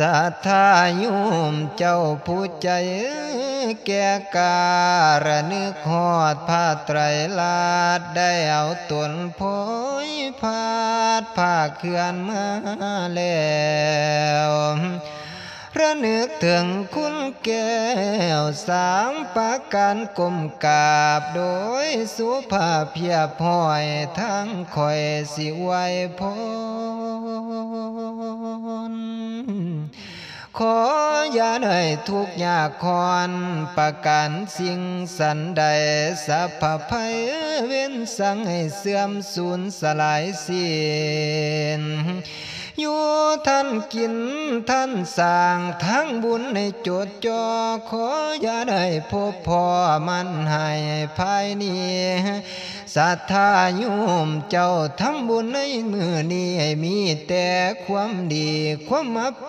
สัทธายุมเจ้าผู้ใจ แก่การนึกหอดผ้าไตรลาดได้เอาตนโพยพาดผ้าเคลื่อนมาแล้วระนึกถึงคุณแก้วสามประการกลมกาบ โดยสุภาพเพียบห้อยทั้งคอยสิไว้พร ขออย่าได้ทุกยากคอนประกันสิ่งสันใดสัพพภัยเว้นสังให้เสื่อมสูญสลายสิ้นอยู่ท่านกินท่านสร้างทั้งบุญในจดจอขออย่าได้พบพ่อมันให้ภายนี้ศรัทธาโยมเจ้าทำบุญในมือนี้ให้มีแต่ความดีความมาปี